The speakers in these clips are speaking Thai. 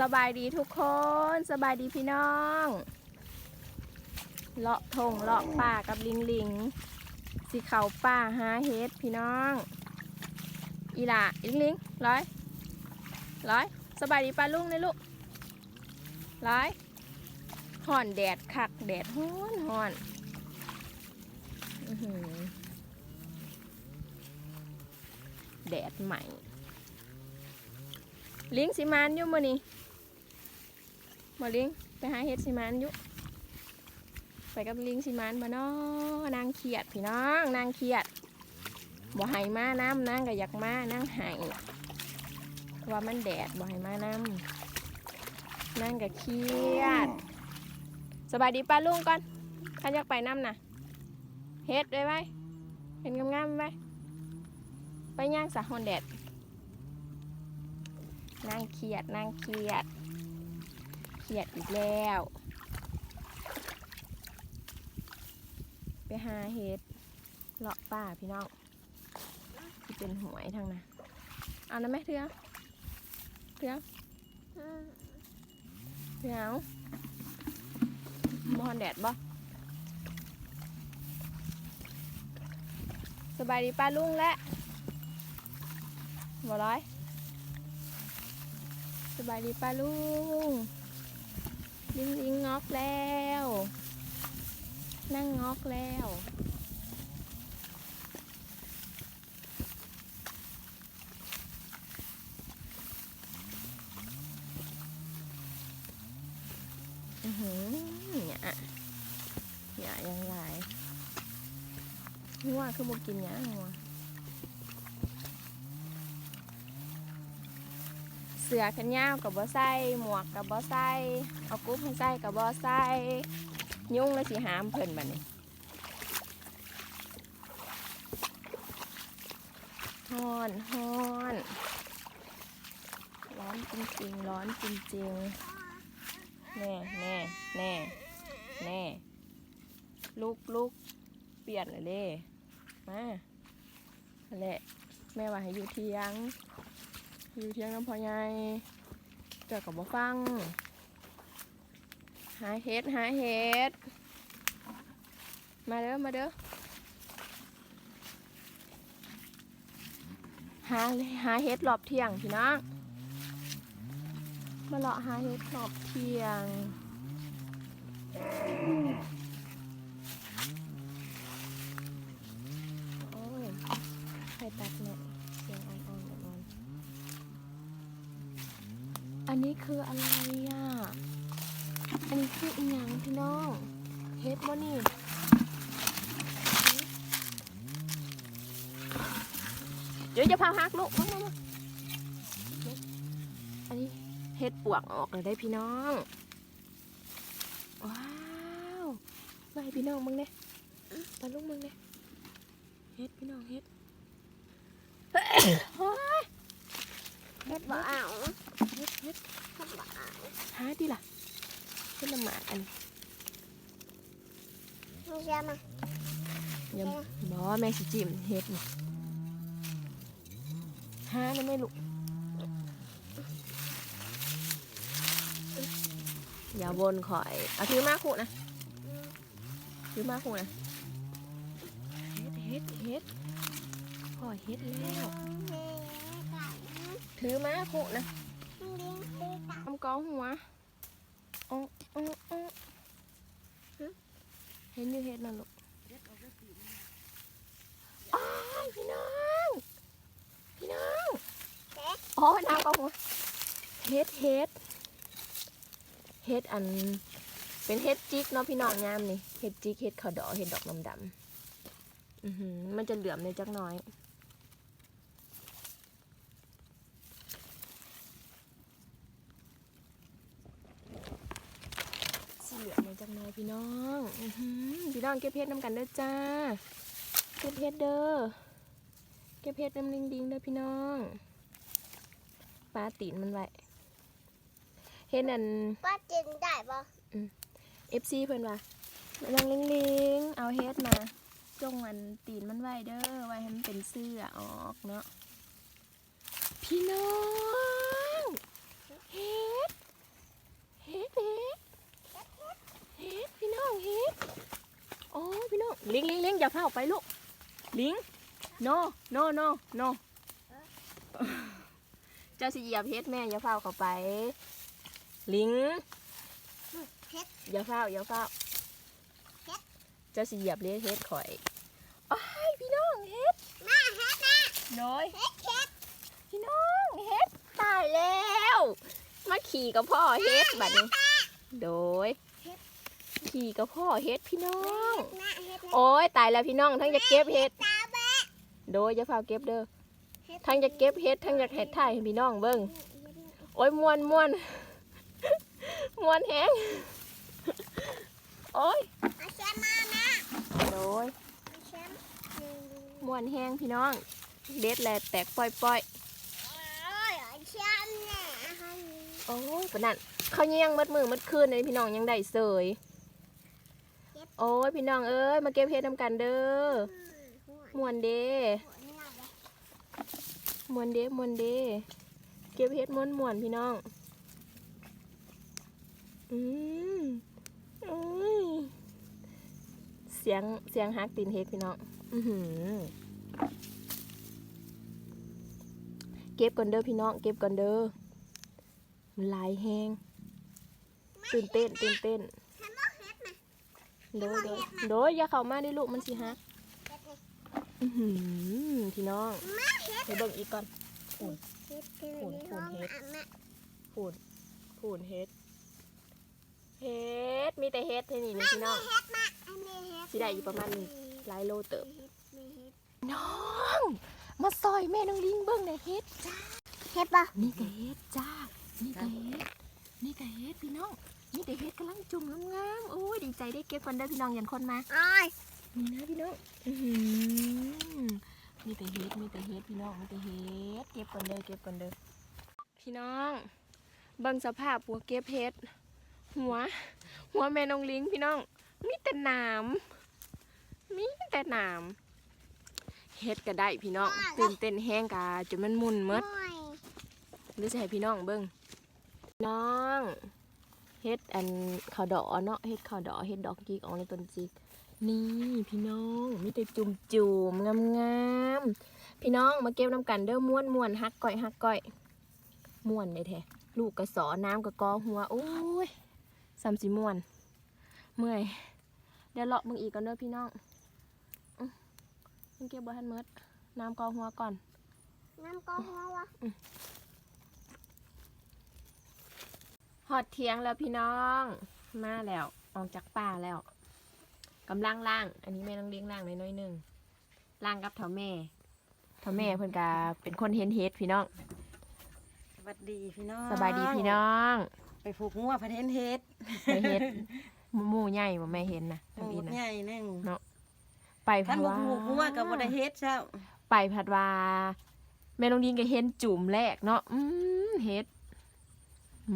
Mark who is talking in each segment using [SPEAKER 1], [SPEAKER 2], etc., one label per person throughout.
[SPEAKER 1] สบายดีทุกคนสบายดีพี่น้อง เลาะทงเลาะป่ากับลิงลิงสิเขาป่าหาเฮ็ดพี่น้อง อีหล่าลิงลิงร้อยร้อยสบายดีป้าลุงเลยลูกร้อยห่อนแดดคักแดดฮ้อนฮ้อนแดดใหม่ลิงสิมานอยู่มื้อนี้ มาลิงไปหาเห็ดสิมานอยู่ไปกับลิงสิมานมาเนาะนางเขียดพี่น้องนางเขียดบ่ให้มาน้ำนางก็อยากมานางให้เพราะว่ามันแดดบ่ให้มาน้ำนางก็เครียดสบายดีป้าลุงก่อนข้าอยากไปน้ำน่ะเฮ็ดได้ไหมเห็นงามๆไหมไปย่างสะฮอนแดดนางเครียดนางเครียด เครียดอีกแล้ว ไปหาเห็ดเลาะป่าพี่น้องที่เป็นหวยทางนั้นเอานะแม่เถื่อเถื่อเถื่อมอนแดดบ่สบายดีป้าลุงและบ่ร้อยสบายดีป้าลุง ลิงลิงงอกแล้ว นั่งงอกแล้วอือหือเนี่ยเนี่ยยังไรงัวคือบุกินเนี่ยงัว สือแขนยาวกับบ่ใส่หมวกกับบ่ใส่เอากุ๊บให้ใส่กับบ่ใส่ยุ่งเลยสิหามเพิ่นบัดนี้ฮอนฮอนร้อนจริงๆ ร้อนจริงๆ แน่แน่แน่แน่ลุกลุกเปลี่ยนเลยเด้มาแหละแม่ว่าให้อยู่เที่ยง อยู่เที่ยงน้ำพอใหญ่เจอกับบ่ฟัง หาเฮ็ดหาเฮ็ด มาเด้อมาเด้อ หาหาเฮ็ดรอบเที่ยงพี่น้องมาเลาะหาเฮ็ดรอบเที่ยงโอ้ยใครตัดนี่ย อันนี้คืออะไรอะ อันนี้คืออีหยังพี่น้องเฮ็ดบ่นี่เดี๋ยวจะพาหักลูกมามาอันนี้เฮ็ดปวกออกเลยได้พี่น้อง ว้าวมาให้พี่น้องมึงเนี่ยมาลูกมึงเนี่ยเฮ็ดพี่น้องเฮ็ด
[SPEAKER 2] เฮ็ดบ่เอา
[SPEAKER 1] เฮ็ดเฮ็ด
[SPEAKER 2] เฮ็ดบ่เอา
[SPEAKER 1] หาดิล่ะเฮ็ดละหมาดอัน
[SPEAKER 2] ไม่ใช่มา
[SPEAKER 1] ยังบอแม่สิจิมเฮ็ดนี่หานะแม่ลูกอย่าวนข่อยเอาถือมาขู่นะถือมาขู่นะเฮ็ดเฮ็ดเฮ็ดข่อยเฮ็ดแล้ว ถือมาขู่นะทำกองหัวอ๋ออ๋ออ๋อฮะเห็นอยู่เฮ็ดนั่นลูกอ้ายพี่น้อง พี่น้องอ๋อน้ำกองหัวเฮ็ดเฮ็ดเฮ็ดอันเป็นเฮ็ดจิกเนาะพี่น้องยามนี่เฮ็ดจิกเฮ็ดขาวดอกเฮ็ดดอกดำดำๆอือหือมันจะเหลื่อมในอยจักหน้อย สีเหลืองในอยจังเลย พี่น้องอือหือพี่น้องเก็บเพชรน้ำกันเด้อจ้า เก็บเพชรเด้อ เก็บเพชรน้ำลิงดิงเด้อพี่น้องปลาตีนมันไว้เห็นอัน
[SPEAKER 2] ว่ากินได้บ่
[SPEAKER 1] เอฟซีเพิ่นว่าน้องลิงลิงเอาเฮ็ดมาจงอันตีนมันไว้เด้อ ไว้ให้มันเป็นเสื้อออกเนาะ พี่น้อง เฮ็ด ลิงลิงลิงอย่าเฝ้าไปลูกลิง no no no no เจ้าสิเหยียบเฮ็ดแม่อย่าเฝ้าเข้าไป ลิง
[SPEAKER 2] เฮ็ด
[SPEAKER 1] อย่าเฝ้าอย่าเฝ้า
[SPEAKER 2] เฮ็ด
[SPEAKER 1] เจ้าสิเหยียบเลี้ยเฮ็ดข่อยอ้ายพี่น้องเฮ็ด
[SPEAKER 2] มาเฮ็ดมา
[SPEAKER 1] โดย
[SPEAKER 2] เฮ็ดเฮ็ด
[SPEAKER 1] พี่น้องเฮ็ดตายแล้ว มาขี่กับพ่อเฮ็ดบัดนี้โดย ขี่กับพ่อเฮ็ดพี่น้อง
[SPEAKER 2] มาเฮ็ดมา
[SPEAKER 1] โอ้ยตายแล้วพี่น้อง ทั้งจะเก็บเฮ็ด
[SPEAKER 2] ตาแบะ
[SPEAKER 1] โดยจะเฝ้าเก็บเด้อ
[SPEAKER 2] เฮ็ด
[SPEAKER 1] ทั้งจะเก็บเฮ็ด ทั้งจะเฮ็ดถ่ายให้พี่น้องเบิ่งโอ้ยม่วนม่วนม่วนแฮงโอ้ย
[SPEAKER 2] เอาแชมมานะ
[SPEAKER 1] โดย
[SPEAKER 2] เอาแชมหนึ่ง
[SPEAKER 1] ม่วนแฮงพี่น้อง เด็ดแหละแตกปล่อยปล่อย
[SPEAKER 2] โอ้ยเอาแชมเนี่ยให้
[SPEAKER 1] ๆโอ้ยปานนั้นเขาเยี่ยงมัดมือมัดคืนเลยพี่น้องยังได้เสย โอ้ยพี่น้องเอ้ยมาเก็บเฮ็ดนำกันเด้อ
[SPEAKER 2] หัว
[SPEAKER 1] ม่วนเด้
[SPEAKER 2] หัวนี่น่ะเด้
[SPEAKER 1] มวนเด้มวนเด้เก็บเฮ็ดม้วนมวนพี่น้อง อืมอุ้ยเสียงเสียงฮักตีนเฮ็ดพี่น้องอือหือเก็บก่อนเด้อพี่น้อง เก็บก่อนเด้อมันลายแฮงตื่นเต้นตื่นเต้น
[SPEAKER 2] ทำบ่เฮ็ดมา
[SPEAKER 1] โดยโดยโดยอย่าเข้ามาได้ลูกมันสิฮัก
[SPEAKER 2] เฮ็ดเลย
[SPEAKER 1] อือหือพี่น้อง
[SPEAKER 2] มาเฮ็ด
[SPEAKER 1] ไปเบิ่งอีกก่อน
[SPEAKER 2] เฮ็ดเฮ็ด
[SPEAKER 1] โอ้ย
[SPEAKER 2] ในห้อง
[SPEAKER 1] เฮ็ด
[SPEAKER 2] อาบน้
[SPEAKER 1] พูนพูนเฮ็ดเฮ็ดมีแต่เฮ็ดเท่านี้นี่พี่น้องำ
[SPEAKER 2] เฮ็ดมาอันนี้เฮ็ด
[SPEAKER 1] สิได้อยู่ประมาณนี้หลายโลเติบ
[SPEAKER 2] เฮ็ดมีเฮ็ด
[SPEAKER 1] น้องมาซอยแม่น้องลิงเบิ่งในเฮ็ดจ้า
[SPEAKER 2] เฮ็ดบ่
[SPEAKER 1] นี่แต่เฮ็ดจ้านี่แต่เฮ็ด นี่แต่เฮ็ดพี่น้อง นี่แต่เฮ็ดกำลังจุ่มงามๆโอ้ยดีใจได้เก็บคนเด้อพี่น้องยันคนมา
[SPEAKER 2] โอ้ย
[SPEAKER 1] นี่นะพี่น้องอื้อหือมีแต่เฮ็ดมีแต่เฮ็ดพี่น้องมีแต่เฮ็ดเก็บก่อนเด้อเก็บก่อนเด้อพี่น้องเบิ่งสภาพปัวเก็บเฮ็ด หัว หัวแม่นองลิงพี่น้อง มีแต่หนามมีแต่หนามเฮ็ดก็ได้พี่น้องตื่นเต้นแห้งกาจนมันมุนหมด
[SPEAKER 2] โอ้ย
[SPEAKER 1] หรือจะให้พี่น้องเบิ่ง น้องเฮ็ดอันข้าวดอกเนาะเฮ็ดข้าวดอกเฮ็ดดอกจิกออกในต้นจิกนี่พี่น้องมีแต่จุ่มจุ่มงามงามๆพี่น้องมาเก็บน้ำกันเด้อม้วนม้วนๆฮักก้อยฮักก้อยม้วนเลยแท้ลูกกระสอน้ำกระกอหัวโอ้ยสามสีม้วน เมื่อยเดี๋ยวเลาะมึงอีกก่อนเด้อพี่น้องอื้อมึงเก็บบ่ทันเมดน้ำกอหัวก่อน
[SPEAKER 2] น้ำก็หัววะ
[SPEAKER 1] หอดเทียงแล้วพี่น้อง มาแล้ว ออกจากป่าแล้วกำลังล่าง อันนี้แม่ต้องเลี้ยงล่างน้อยๆหนึ่งล่างกับเถาแม่เถาแม่เพิ่นกาเป็นคนเห็นเฮ็ดพี่น้อง
[SPEAKER 3] สวัสดีพี่น้อง
[SPEAKER 1] สบายดีพี่น้อง
[SPEAKER 3] ไปผูกงัวพันเทนเฮ็ด
[SPEAKER 1] ไปเฮ็ดหมู่ใหญ่บ่แม่เห็นนะ
[SPEAKER 3] หมู
[SPEAKER 1] ทำอีนะ
[SPEAKER 3] ใหญ่หนึง
[SPEAKER 1] ไปพั
[SPEAKER 3] คั
[SPEAKER 1] ด
[SPEAKER 3] นบ่
[SPEAKER 1] ว่า
[SPEAKER 3] ผูกงัวกับบ่ได้เฮ็ดเช้า
[SPEAKER 1] ไปพัดว่าแม่น้องดินก็เห็นจุ่มแรกเนาะอืมเฮ็ด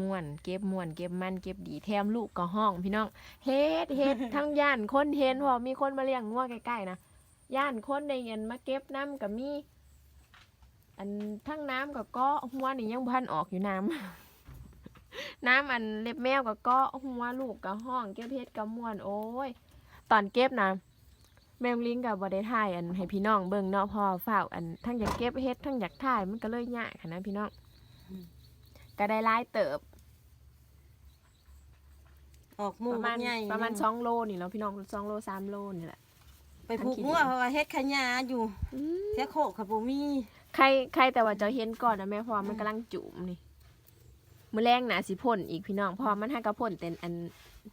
[SPEAKER 1] ม่วน เก็บม่วน เก็บมันเก็บดีแถมลูกก็ห้อง พี่น้องเฮ็ดเฮ็ดทั้งย่านคนเห็นว่ามีคนมาเลี้ยงงัวใกล้ๆนะย่านคนได้เงินมาเก็บน้ำกับมี อันทั้งน้ำกับก็หัวนี่ยังพันออกอยู่น้ำน้ำอันเล็บแมวกับก็หัวลูกกับห้อง เก็บเฮ็ดกับม่วน โอ้ย ตอนเก็บนะแมงลิงกับบอได้ถ่ายอันให้พี่น้องเบิ่งเนาะพอฝ้าวอันทั้งอยากเก็บเฮ็ดทั้งอยากถ่ายมันก็เลยยากค่ะนะพี่น้อง ก็ได้หลายเติบ
[SPEAKER 3] ออกหมู
[SPEAKER 1] ประมาณ
[SPEAKER 3] ใหญ่
[SPEAKER 1] ประมาณ
[SPEAKER 3] หนึ่ง
[SPEAKER 1] สองโลนี่เนาะพี่น้องสองโลสามโลนี่แหละ
[SPEAKER 3] ไปผูกงัวเพราะว่าเฮ็ดขยาอยู่
[SPEAKER 1] อืม
[SPEAKER 3] แค่โคกค่ะบ่มี
[SPEAKER 1] ใครใครแต่ว่าจะเห็นก่อนนะแม่เพอมันกำลังจุ่มนี่มือแรงหนาสิพ่นอีกพี่น้องเพอมันให้กระพ่นเต็นอัน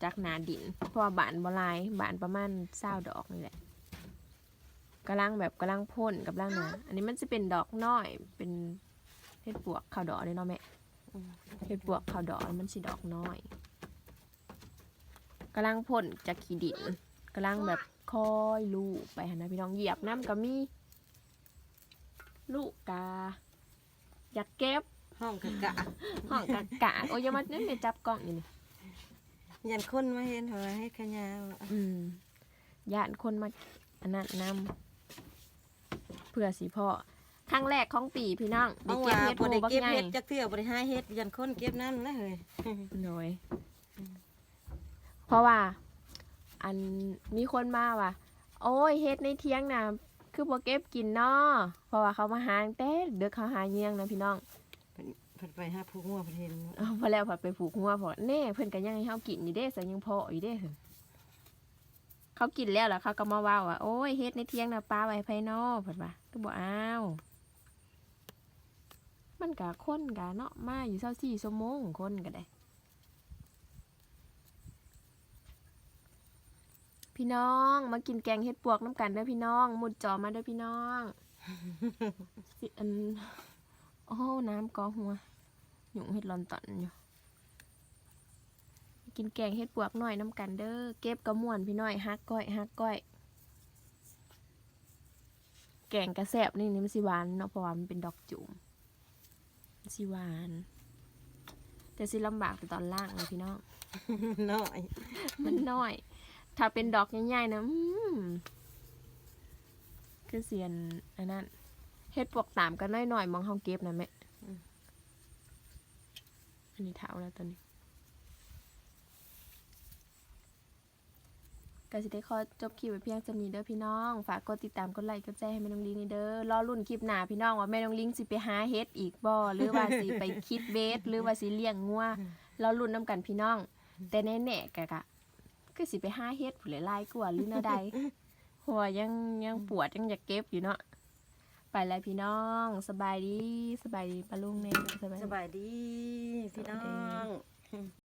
[SPEAKER 1] จากหนาดิน เพราะว่าบานบหลายบานประมาณเศร้าดอกนี่แหละกำลังแบบกำลังพ่นกำลังหนาอันนี้มันจะเป็นดอกน้อยเป็นเห็ดปวกข้าวดอกเลยเนาะแม่ เห็ดปวกข้าวดอกมันสิดอกน้อยกำลังพ่นจากขี้ดินกำลังแบบค่อยลูกไปหันนะพี่น้องเหยียบน้ำกับมี ลูกกา อยากเก็บ
[SPEAKER 3] ห้องกะกะ
[SPEAKER 1] ห้องกากาโอ้ยอย่ามาเนี่ยไปจับกล้องอยู่นี่
[SPEAKER 3] ยันคนมาเห็นเพราะว่าเฮ็ดขยาว่ะ
[SPEAKER 1] อืมญาติคนมาอันนั้นนำเพื่อสิพ่อ ครั้งแรกของปีพี่น้อง
[SPEAKER 3] เพ
[SPEAKER 1] ได้
[SPEAKER 3] ราะ
[SPEAKER 1] เก็บ
[SPEAKER 3] ว่า
[SPEAKER 1] เฮ็ด
[SPEAKER 3] บ่
[SPEAKER 1] หมู
[SPEAKER 3] ได้
[SPEAKER 1] บัก
[SPEAKER 3] เก็บ
[SPEAKER 1] ใหญ่
[SPEAKER 3] เฮ็ดจักเทื่อบ่ได้หาเฮ็ดยันคนเก็บน้ำนะเฮ้ย
[SPEAKER 1] โดยเพราะว่า อันมีคนมาว่ะโอ้ยเฮ็ดในเที่ยงน่ะคือบ่เก็บกินเนาะเพราะว่าเขามาหาตั้งแต่เด็กเขาหาเงียงนะพี่น้อง
[SPEAKER 3] เพิ่นเพิ่นไปหาผู้งัวเพิ่นเห็นเนาะ
[SPEAKER 1] เอาพอแล้วพอไปผูกหัวพอแน่เพิ่นก็ยังให้เฮากินอยู่เด้ซะยังพออยู่เด้เขากินแล้วล่ะเขาก็มาว่าว่าโอ้ยเฮ็ดในเที่ยงน่ะปลาไว้ภายนอกเพิ่นว่าคือบ่เอา มันก็คนก็เนาะมาอยู่24ชั่วโมงคนก็ได้ พี่น้องมากินแกงเห็ดปวกน้ำกันเด้อพี่น้องมุดจอมาเด้อพี่น้องสิอันโอ้น้ำกอหัวหยุ่งเห็ดร้อนตอนอยู่กินแกงเห็ดปวกหน่อยน้ำกันเด้อเก็บกระมวนพี่น้อยฮักก้อยฮักก้อย แกงกระแสบนี่นี่มันสิหวานเนาะเพราะว่ามันเป็นดอกจุ่ม สิหวาน แต่สิลำบากไปตอนล่างเลยพี่น้อง
[SPEAKER 3] น้อย
[SPEAKER 1] มันน้อย ถ้าเป็นดอกใหญ่ๆนะอืมคือเสียนอันนั้นเฮ็ดปวกตามกันน้อยๆมองเฮาเก็บนะแม่อันนี้เท้าแล้วตอนนี้ ก็สิได้ขอจบคลิปไว้เพียงเท่านี้เด้อพี่น้อง ฝากกดติดตามกดไลค์กดแชร์ให้แม่น้องลิงนี่เด้อรอรุ่นคลิปหน้าพี่น้องว่าแม่น้องลิงสิไปหาเฮ็ดอีกบ่หรือว่าสิไปคิดเบสหรือว่าสิเลี้ยงงัวรอรุ่นนํกันพี่น้อง แต่แน่ๆกะกะก็สิไปหาเฮ็ดผู้หลายๆกว่าหรือแนวใดหัวยังยังปวดยังอยากเก็บอยู่เนาะไปแล้วพี่น้อง สบายดีสบายดีปะลุงแน่สบาย
[SPEAKER 3] สบายดีพี่น้อง